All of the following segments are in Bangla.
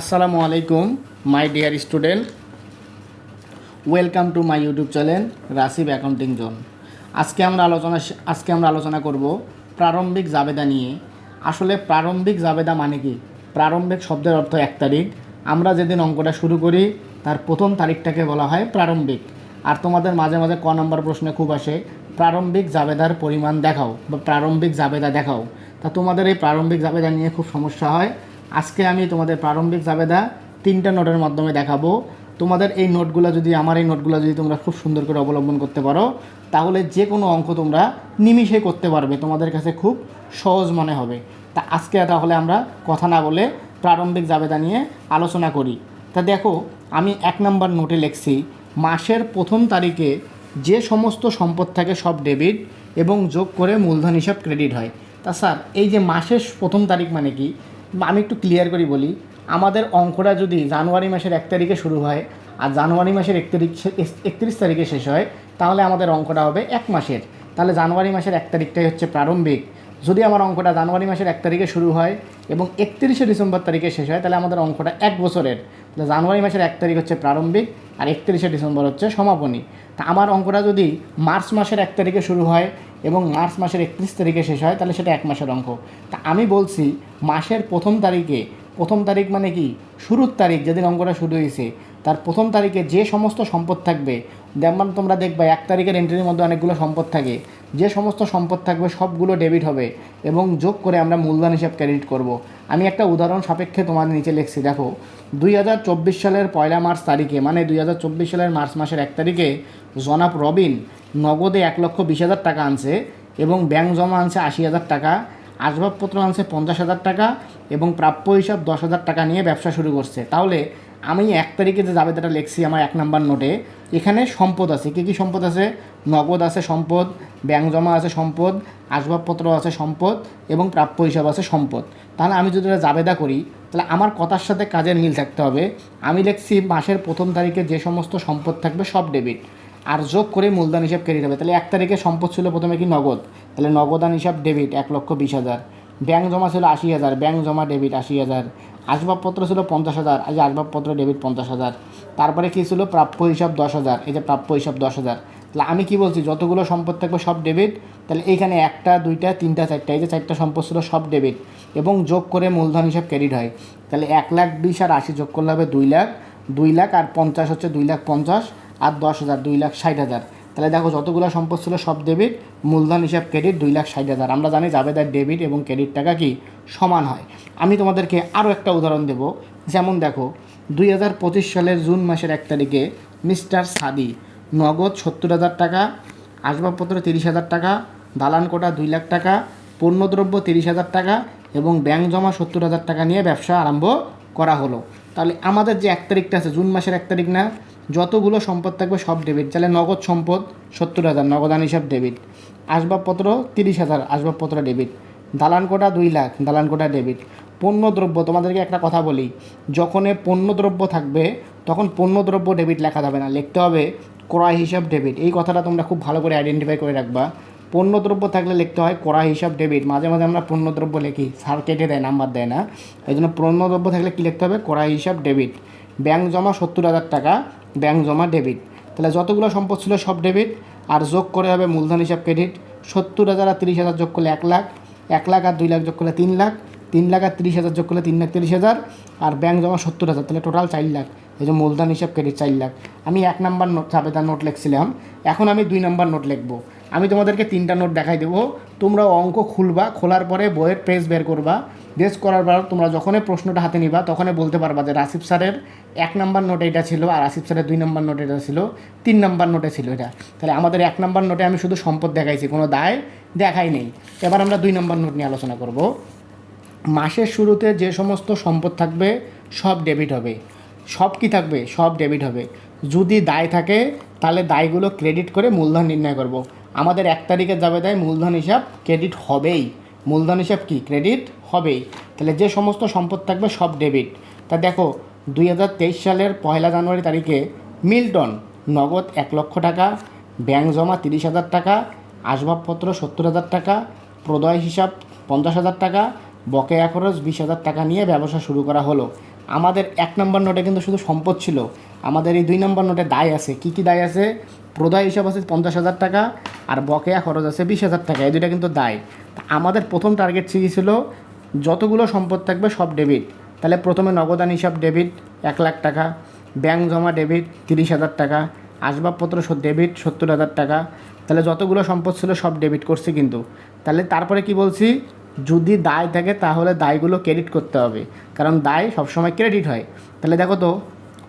আসসালামু আলাইকুম my dear student welcome to my YouTube channel Rasib accounting zone আজকে আমরা আলোচনা আজকে আমরা আলোচনা করব প্রারম্ভিক জাবেদা নিয়ে। আসলে প্রারম্ভিক জাবেদা মানে কি? প্রারম্ভিক শব্দের অর্থ এক তারিখ। আমরা যেদিন অঙ্কটা শুরু করি, তার প্রথম তারিখটাকে বলা হয় প্রারম্ভিক। আর তোমাদের মাঝে মাঝে ক নম্বর প্রশ্নে খুব আসে, প্রারম্ভিক জাবেদার পরিমাণ দেখাও বা প্রারম্ভিক জাবেদা দেখাও। তা তোমাদের এই প্রারম্ভিক জাবেদা নিয়ে খুব সমস্যা হয়। আজকে আমি তোমাদের প্রারম্ভিক জাবেদা তিনটা নোটের মাধ্যমে দেখাবো। তোমাদের এই নোটগুলো যদি, আমার এই নোটগুলো যদি তোমরা খুব সুন্দর করে অবলম্বন করতে পারো, তাহলে যে কোনো অঙ্ক তোমরা নিমিষে করতে পারবে। তোমাদের কাছে খুব সহজ মনে হবে। তা আজকে তাহলে আমরা কথা না বলে প্রারম্ভিক জাবেদা নিয়ে আলোচনা করি। তা দেখো, আমি এক নাম্বার নোটে লিখছি, মাসের প্রথম তারিখে যে সমস্ত সম্পদ থাকে সব ডেবিট এবং যোগ করে মূলধন হিসাব ক্রেডিট হয়। তা স্যার, এই যে মাসের প্রথম তারিখ মানে কি? আমি একটু ক্লিয়ার করি বলি, আমাদের অঙ্কটা যদি জানুয়ারি মাসের এক তারিখে শুরু হয় আর জানুয়ারি মাসের এক তারিখ একত্রিশ তারিখে শেষ হয়, তাহলে আমাদের অঙ্কটা হবে এক মাসের। তাহলে জানুয়ারি মাসের এক তারিখটাই হচ্ছে প্রারম্ভিক। যদি আমার অঙ্কটা জানুয়ারি মাসের এক তারিখে শুরু হয় এবং একত্রিশে ডিসেম্বর তারিখে শেষ হয়, তাহলে আমাদের অঙ্কটা এক বছরের। তাহলে জানুয়ারি মাসের এক তারিখ হচ্ছে প্রারম্ভিক আর একত্রিশে ডিসেম্বর হচ্ছে সমাপনী। তা আমার অঙ্কটা যদি মার্চ মাসের এক তারিখে শুরু হয় এবং মার্চ মাসের একত্রিশ তারিখে শেষ হয়, তাহলে সেটা এক মাসের অঙ্ক। তা আমি বলছি, মাসের প্রথম তারিখে, প্রথম তারিখ মানে কি? শুরুর তারিখ, যেদিন অঙ্কটা শুরু হয়েছে, তার প্রথম তারিখে যে সমস্ত সম্পদ থাকবে যেমন তোমরা দেখবে, এক তারিখের এন্ট্রির মধ্যে অনেকগুলো সম্পদ থাকে। যে সমস্ত সম্পদ থাকবে, সবগুলো ডেবিট হবে এবং যোগ করে আমরা মূলধন হিসাব ক্রেডিট করব। আমি একটা উদাহরণ সাপেক্ষে তোমাদের নিচে লিখছি। দেখো, দুই হাজার চব্বিশ সালের পয়লা মার্চ তারিখে মানে দুই হাজার চব্বিশ সালের মার্চ মাসের এক তারিখে জনাব রবিন নগদে এক লক্ষ বিশ হাজার টাকা আনছে এবং ব্যাংক জমা আনছে আশি হাজার টাকা, আসবাবপত্র আনছে পঞ্চাশ হাজার টাকা এবং প্রাপ্য হিসাব দশ হাজার টাকা নিয়ে ব্যবসা শুরু করছে। তাহলে আমি এক তারিখে যে জাবেদাটা লিখছি আমার এক নাম্বার নোটে, এখানে সম্পদ আছে। কী কী সম্পদ আছে? নগদ আছে সম্পদ, ব্যাংক জমা আছে সম্পদ, আসবাবপত্র আছে সম্পদ এবং প্রাপ্য হিসাব আছে সম্পদ। তাহলে আমি যদি এটা জাবেদা করি, তাহলে আমার কথার সাথে কাজের মিল থাকতে হবে। আমি লিখছি মাসের প্রথম তারিখে যে সমস্ত সম্পদ থাকবে সব ডেবিট। আর যোগ করে মূলধন হিসাব ক্রেডিট হবে তাহলে এক তারিখে সম্পদ ছিল প্রথমে কি নগদ? তাহলে নগদান হিসাব ডেবিট এক লক্ষ বিশ হাজার। ব্যাংক জমা ছিল আশি হাজার। ব্যাংক জমা ডেবিট আশি হাজার। আসবাবপত্র ছিল পঞ্চাশ হাজার, এই যে আসবাবপত্র ডেবিট পঞ্চাশ হাজার। তারপরে কী ছিল? প্রাপ্য হিসাব দশ হাজার, এই যে প্রাপ্য হিসাব দশ হাজার। তাহলে আমি কি বলছি? যতগুলো সম্পদ থাকবে সব ডেবিট তাহলে এইখানে একটা, দুইটা, তিনটা, চারটা, এই যে চারটা সম্পদ ছিল সব ডেবিট এবং যোগ করে মূলধন হিসাব ক্রেডিট হয়। তাহলে এক লাখ বিশ আর আশি যোগ করলে হবে দুই লাখ দুই লাখ আর পঞ্চাশ হচ্ছে দুই লাখ পঞ্চাশ আর দশ হাজার, দুই লাখ ষাট হাজার। তাহলে দেখো যতগুলো সম্পদ ছিল সব ডেবিট মূলধন, হিসাব ক্রেডিট দুই লাখ ষাট হাজার। আমরা জানি জাবেদার ডেবিট এবং ক্রেডিট টাকা কি সমান হয়। আমি তোমাদেরকে আরও একটা উদাহরণ দেব। যেমন দেখো, দুই হাজার পঁচিশ সালের জুন মাসের এক তারিখে মিস্টার সাদি নগদ সত্তর হাজার টাকা, আসবাবপত্র তিরিশ হাজার টাকা, দালান কোটা দুই লাখ টাকা, পণ্যদ্রব্য তিরিশ হাজার টাকা এবং ব্যাংক জমা সত্তর হাজার টাকা নিয়ে ব্যবসা আরম্ভ করা হলো। তাহলে আমাদের যে এক তারিখটা আছে, জুন মাসের এক তারিখ না যতগুলো সম্পদ থাকবে সব ডেবিট তাহলে নগদ সম্পদ সত্তর হাজার, নগদান হিসাব ডেবিট আসবাবপত্র তিরিশ হাজার, আসবাবপত্র ডেবিট দালান কোটা দুই লাখ, দালান কোটা ডেবিট পণ্য দ্রব্য তোমাদেরকে একটা কথা বলি, যখন পণ্য দ্রব্য থাকবে, তখন পণ্য দ্রব্য ডেবিট লেখা যাবে না। লিখতে হবে ক্রয় হিসাব ডেবিট এই কথাটা তোমরা খুব ভালো করে আইডেন্টিফাই করে রাখবা। পণ্য দ্রব্য থাকলে লিখতে হয় ক্রয় হিসাব ডেবিট মাঝে মাঝে আমরা পণ্য দ্রব্য লিখি সার কেটে দেয়, নাম্বার দেয় না। এই জন্য পণ্য দ্রব্য থাকলে কী লিখতে হবে? ক্রয় হিসাব ডেবিট ব্যাংক জমা সত্তর হাজার টাকা ব্যাংক জমা ডেবিট। তাহলে যতগুলো সম্পদ ছিল সব ডেবিট, আর যোগ করে হবে মূলধন হিসাব ক্রেডিট। সত্তর হাজার আর তিরিশ হাজার যোগ করলে এক লাখ এক লাখ আর দুই লাখ যোগ করলে তিন লাখ তিন লাখ আর তিরিশ হাজার যোগ করলে তিন লাখ তিরিশ হাজার, আর ব্যাঙ্ক জমা সত্তর হাজার, তাহলে টোটাল চার লাখ। এই যে মূলধন হিসাব ক্রেডিট চার লাখ। আমি এক নম্বর নোট সাবেদার নোট লিখছিলাম। এখন আমি দুই নম্বর নোট লিখব। আমি তোমাদেরকে তিনটা নোট দেখাই দেবো। তোমরা অঙ্ক খুলবা, খোলার পরে বইয়ের পেজ বের করবা। বেস করার পর তোমরা যখনই প্রশ্নটা হাতে নিবা, তখনই বলতে পারবা যে রাসিফ স্যারের এক নম্বর নোটে এটা ছিল আর আসিফ স্যারের দুই নাম্বার নোটে এটা ছিল, তিন নম্বর নোটে ছিল এটা। তাহলে আমাদের এক নাম্বার নোটে আমি শুধু সম্পদ দেখাইছি, কোনো দায় দেখাই নেই। এবার আমরা দুই নম্বর নোট নিয়ে আলোচনা করব। মাসের শুরুতে যে সমস্ত সম্পদ থাকবে, সব ডেবিট হবে। সব কি থাকবে? সব ডেবিট হবে। যদি দায় থাকে, তাহলে দায়গুলো ক্রেডিট করে মূলধন নির্ণয় করব। আমাদের এক তারিখে যাবে দেয় মূলধন হিসাব ক্রেডিট হবেই। মূলধন হিসাব কি? ক্রেডিট হবেই। তাহলে যে সমস্ত সম্পদ থাকবে সব ডেবিট তা দেখো, দুই হাজার তেইশ সালের পয়লা জানুয়ারি তারিখে মিল্টন, নগদ এক লক্ষ টাকা, ব্যাংক জমা তিরিশ হাজার টাকা, আসবাবপত্র সত্তর হাজার টাকা, প্রদয় হিসাব পঞ্চাশ হাজার টাকা, বকেয়া খরচ বিশ হাজার টাকা নিয়ে ব্যবসা শুরু করা হলো। আমাদের এক নম্বর নোটে কিন্তু শুধু সম্পদ ছিল। আমাদের এই দুই নম্বর নোটে দায় আছে। কি কি দায় আছে? প্রদায় হিসাব আছে পঞ্চাশ হাজার টাকা আর বকেয়া খরচ আছে বিশ হাজার টাকা। এই দুইটা কিন্তু দায়। আমাদের প্রথম টার্গেট ছিল? যতগুলো সম্পদ থাকবে সব ডেবিট তাহলে প্রথমে নগদান হিসাব ডেবিট এক লাখ টাকা ব্যাংক জমা ডেবিট তিরিশ হাজার টাকা, আসবাবপত্র ডেবিট সত্তর হাজার টাকা। তাহলে যতগুলো সম্পদ ছিল সব ডেবিট করছি কিন্তু। তাহলে তারপরে কি বলছি? যদি দায় থাকে তাহলে দায়গুলো ক্রেডিট করতে হবে। কারণ দায় সবসময় ক্রেডিট হয়। তাহলে দেখো তো,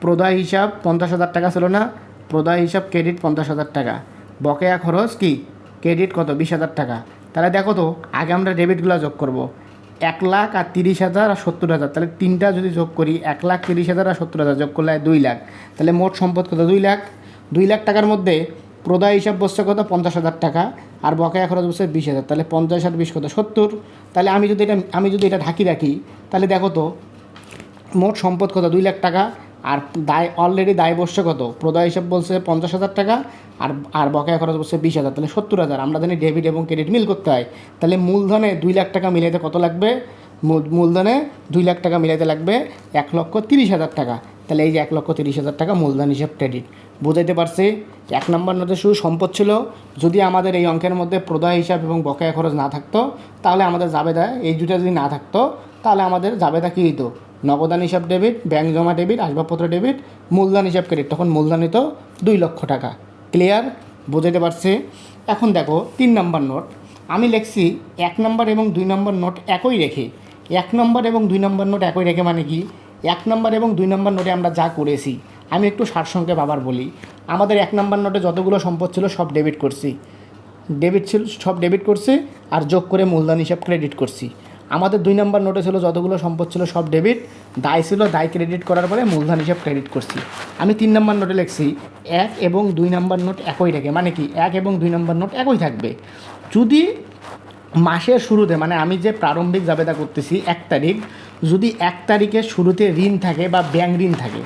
প্রদায় হিসাব পঞ্চাশ হাজার টাকা ছিল না, প্রদায় হিসাব ক্রেডিট পঞ্চাশ হাজার টাকা। বকেয়া খরচ কি? ক্রেডিট কত? বিশ হাজার টাকা। তাহলে দেখো তো, আগে আমরা ডেবিটগুলো যোগ করব। এক লাখ আর তিরিশ হাজার আর সত্তর হাজার। তাহলে তিনটা যদি যোগ করি, এক লাখ তিরিশ হাজার আর সত্তর হাজার যোগ করলে দুই লাখ। তাহলে মোট সম্পদ কত? দুই লাখ। দুই লাখ টাকার মধ্যে প্রদায় হিসাব বসছে কত? পঞ্চাশ হাজার টাকা। আর বকেয়া খরচ বসছে বিশ হাজার। তাহলে পঞ্চাশ আর বিশ কত? সত্তর। তাহলে আমি যদি এটা, আমি যদি এটা ঢাকি রাখি, তাহলে দেখো তো, মোট সম্পদ কত? দুই লাখ টাকা। আর দায় অলরেডি দায় বসছে কত? প্রদায় হিসাব বলছে পঞ্চাশ হাজার টাকা। আর আর বকেয়া খরচ বসছে বিশ হাজার। তাহলে সত্তর হাজার। আমরা জানি ডেবিট এবং ক্রেডিট মিল করতে হয়। তাহলে মূলধনে দুই লাখ টাকা মিলাইতে কত লাগবে? মূল- মূলধনে দুই লাখ টাকা মিলাইতে লাগবে এক লক্ষ তিরিশ হাজার টাকা। তাহলে এই যে এক লক্ষ তিরিশ হাজার টাকা মূলধন হিসাব ক্রেডিট বুঝাইতে পারছি, এক নম্বর নোটে শুধু সম্পদ ছিল, যদি আমাদের এই অঙ্কের মধ্যে প্রদায় হিসাব এবং বকেয়া খরচ না থাকতো, তাহলে আমাদের জাবেদা এই দুটো যদি না থাকতো, তাহলে আমাদের জাবেদা কী হতো নগদান হিসাব ডেবিট, ব্যাংক জমা ডেবিট, আসবাবপত্র ডেবিট, মূলধন হিসাব ক্রেডিট, তখন মূলধন হতো দুই লক্ষ টাকা। ক্লিয়ার? বুঝাইতে পারছি? এখন দেখো, তিন নম্বর নোট। আমি লিখছি এক নম্বর এবং দুই নম্বর নোট একই রেখে। এক নম্বর এবং দুই নম্বর নোট একই রেখে মানে কি? এক নম্বর এবং দুই নম্বর নোটে আমরা যা করেছি আমি একটু সারসংক্ষেপ আবার বলি। আমাদের এক নম্বর নোটে যতগুলো সম্পদ ছিল সব ডেবিট করছি। ডেবিট ছিল, সব ডেবিট করছি আর যোগ করে মূলধন হিসাব ক্রেডিট করছি। আমাদের দুই নম্বর নোটে ছিল যতগুলো সম্পদ ছিল সব ডেবিট দায় ছিল দায় ক্রেডিট করার পরে মূলধন হিসাব ক্রেডিট করছি। আমি তিন নম্বর নোটে লিখছি, এক এবং দুই নম্বর নোট একই থাকে মানে কি? এক এবং দুই নম্বর নোট একই থাকবে। যদি মাসের শুরুতে মানে আমি যে প্রারম্ভিক জাবেদা করতেছি এক তারিখ, যদি এক তারিখের শুরুতে ঋণ থাকে বা ব্যাংক ঋণ থাকে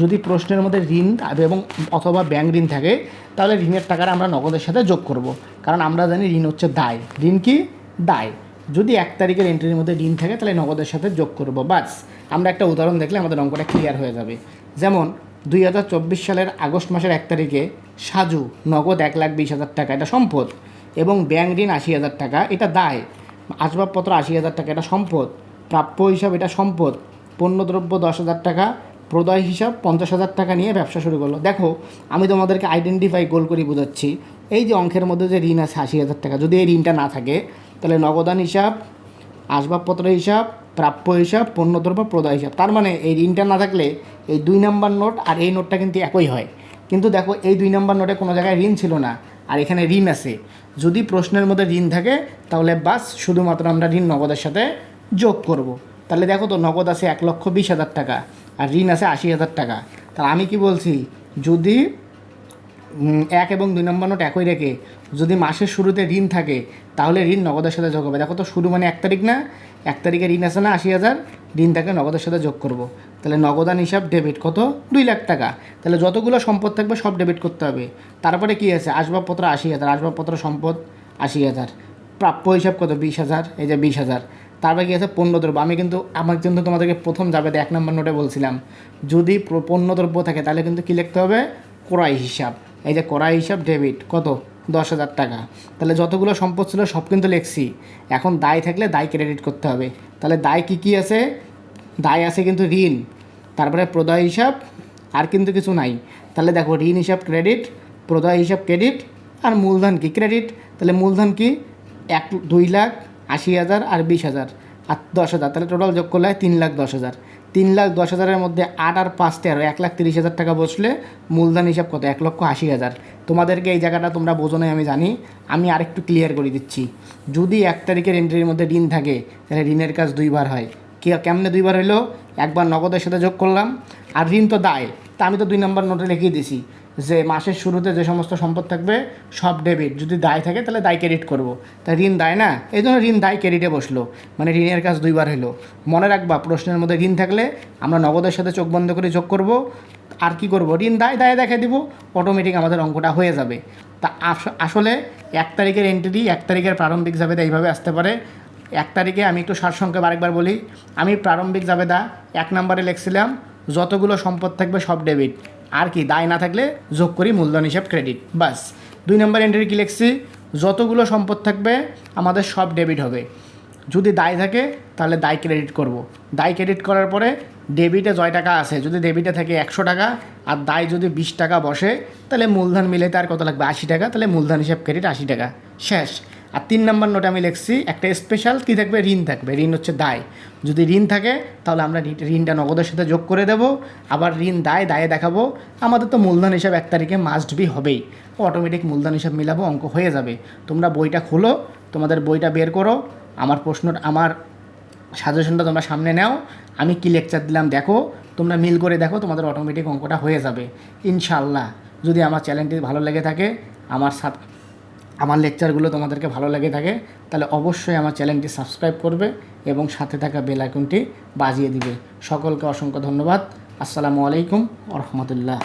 যদি প্রশ্নের মধ্যে ঋণ এবং অথবা ব্যাংক ঋণ থাকে, তাহলে ঋণের টাকাটা আমরা নগদের সাথে যোগ করব। কারণ আমরা জানি ঋণ হচ্ছে দায়। ঋণ কি? দায়। যদি এক তারিখের এন্ট্রির মধ্যে ঋণ থাকে, তাহলে নগদের সাথে যোগ করব। বাস, আমরা একটা উদাহরণ দেখলে আমাদের অঙ্কটা ক্লিয়ার হয়ে যাবে। যেমন, দুই হাজার চব্বিশ সালের আগস্ট মাসের এক তারিখে সাজু, নগদ এক লাখ বিশ হাজার টাকা, এটা সম্পদ। এবং ব্যাংক ঋণ আশি হাজার টাকা, এটা দায়। আসবাবপত্র আশি হাজার টাকা, এটা সম্পদ। প্রাপ্য হিসাব, এটা সম্পদ। পণ্যদ্রব্য দশ হাজার টাকা প্রদয় হিসাব পঞ্চাশ হাজার টাকা নিয়ে ব্যবসা শুরু করল। দেখো, আমি তোমাদেরকে আইডেন্টিফাই গোল করে বোঝাচ্ছি। এই যে অঙ্কের মধ্যে যে ঋণ আছে আশি হাজার টাকা, যদি এই ঋণটা না থাকে, তাহলে নগদান হিসাব, আসবাবপত্র হিসাব, প্রাপ্য হিসাব, পণ্যদ্রব্য, প্রদয় হিসাব। তার মানে এই ঋণটা না থাকলে এই দুই নাম্বার নোট আর এই নোটটা কিন্তু একই হয়। কিন্তু দেখো, এই দুই নাম্বার নোটে কোনো জায়গায় ঋণ ছিল না, আর এখানে ঋণ আছে। যদি প্রশ্নের মধ্যে ঋণ থাকে, তাহলে বাস শুধুমাত্র আমরা ঋণ নগদের সাথে যোগ করব। তাহলে দেখো তো নগদ আছে এক লক্ষ বিশ হাজার টাকা আর ঋণ আছে আশি হাজার টাকা। তাহলে আমি কি বলছি? যদি এক এবং দুই নম্বর নোট একই রেখে যদি মাসের শুরুতে ঋণ থাকে, তাহলে ঋণ নগদের সাথে যোগ হবে। দেখো তো শুরু মানে এক তারিখ না? এক তারিখে ঋণ আছে না আশি হাজার? ঋণ থাকে নগদের সাথে যোগ করব। তাহলে নগদান হিসাব ডেবিট কত? দুই লাখ টাকা। তাহলে যতগুলো সম্পদ থাকবে সব ডেবিট করতে হবে। তারপরে কি আছে? আসবাবপত্র আশি হাজার। আসবাবপত্র সম্পদ আশি হাজার। প্রাপ্য হিসাব কত? বিশ হাজার। এই যে বিশ হাজার। তারপরে কি আছে পণ্যদ্রব্য। আমি কিন্তু আমার কিন্তু তোমাদেরকে প্রথম যাবে এক নম্বর নোটে বলছিলাম, যদি পণ্যদ্রব্য থাকে তাহলে কিন্তু কী লিখতে হবে? ক্রয় হিসাব। এই যে ক্রয় হিসাব ডেবিট কত? দশ হাজার টাকা। তাহলে যতগুলো সম্পদ ছিল সব কিন্তু লিখছি। এখন দায় থাকলে দায় ক্রেডিট করতে হবে। তাহলে দায় কী কী আছে? দায় আছে কিন্তু ঋণ, তারপরে প্রদায় হিসাব, আর কিন্তু কিছু নাই। তাহলে দেখো ঋণ হিসাব ক্রেডিট প্রদায় হিসাব ক্রেডিট আর মূলধন কি? ক্রেডিট তাহলে মূলধন কি? এক, দুই লাখ আশি হাজার আর বিশ হাজার। আর দশ হাজার, তাহলে টোটাল যোগ করলে হয় তিন লাখ দশ হাজার। তিন লাখ দশ হাজারের মধ্যে আট আর পাঁচ তেরো, এক লাখ তিরিশ হাজার টাকা বসলে মূলধন হিসাব কত? এক লক্ষ আশি হাজার। তোমাদেরকে এই জায়গাটা তোমরা বোঝো আমি জানি। আমি আরেকটু ক্লিয়ার করে দিচ্ছি। যদি এক তারিখের এন্ট্রির মধ্যে ঋণ থাকে, তাহলে ঋণের কাজ দুইবার হয়। কে, কেমনে দুইবার হইল? একবার নগদের সাথে যোগ করলাম। আর ঋণ তো দায়, তা আমি তো দুই নম্বর নোটে লিখিয়ে দিছি যে মাসের শুরুতে যে সমস্ত সম্পদ থাকবে, সব ডেবিট যদি দায় থাকে, তাহলে দায় ক্রেডিট করব। তা ঋণ দায় না? এই জন্য ঋণ দায় ক্রেডিটে বসল। মানে ঋণের কাজ দুইবার হলো। মনে রাখবা, প্রশ্নের মধ্যে ঋণ থাকলে আমরা নগদের সাথে চোখ বন্ধ করে যোগ করব। আর কি করব? ঋণ দায় দায় দেখে দিব। অটোমেটিক আমাদের অঙ্কটা হয়ে যাবে। তা আস- আসলে এক তারিখের এন্ট্রি এক তারিখের প্রারম্ভিক যাবে এইভাবে আসতে পারে। এক তারিখে আমি একটু সারসংক্ষেপ আরেকবার বলি। আমি প্রারম্ভিক জাবেদা এক নম্বরে লিখছিলাম। যতগুলো সম্পদ থাকবে সব ডেবিট আর কি, দায় না থাকলে যোগ করি মূলধন হিসাব ক্রেডিট বাস দুই নম্বর এন্ট্রি কী লিখছি? যতগুলো সম্পদ থাকবে, আমাদের সব ডেবিট হবে। যদি দায় থাকে, তাহলে দায় ক্রেডিট করব। দায় ক্রেডিট করার পরে ডেবিটে জয় টাকা আছে, যদি ডেবিটে থাকে একশো টাকা, আর দায় যদি বিশ টাকা বসে, তাহলে মূলধন মিলে তার কত লাগবে? আশি টাকা, তাহলে মূলধন হিসাব ক্রেডিট আশি টাকা। শেষ। আর তিন নম্বর নোটে আমি লিখছি, একটা স্পেশাল কী থাকবে? ঋণ থাকবে। ঋণ হচ্ছে দায়। যদি ঋণ থাকে, তাহলে আমরা ঋণটা নগদের সাথে যোগ করে দেব। আবার ঋণ দায়, দায়ে দেখাবো। আমাদের তো মূলধন হিসাব এক তারিখে মাস্ট বি হবেই। অটোমেটিক মূলধন হিসাব মিলাবো, অঙ্ক হয়ে যাবে। তোমরা বইটা খোলো, তোমাদের বইটা বের করো। আমার প্রশ্ন, আমার সাজেশনটা তোমরা সামনে নাও। আমি কি লেকচার দিলাম দেখো। তোমরা মিল করে দেখো, তোমাদের অটোমেটিক অঙ্কটা হয়ে যাবে। ইনশাল্লাহ যদি আমার চ্যানেলটি ভালো লেগে থাকে, আমার সাব আমার লেকচারগুলো তোমাদেরকে ভালো লাগে থাকে, তাহলে অবশ্যই আমার চ্যানেলটি সাবস্ক্রাইব করবে এবং সাথে থাকা বেল আইকনটি বাজিয়ে দিবে। সকলকে অসংখ্য ধন্যবাদ। আসসালামু আলাইকুম রহমতুল্লাহ।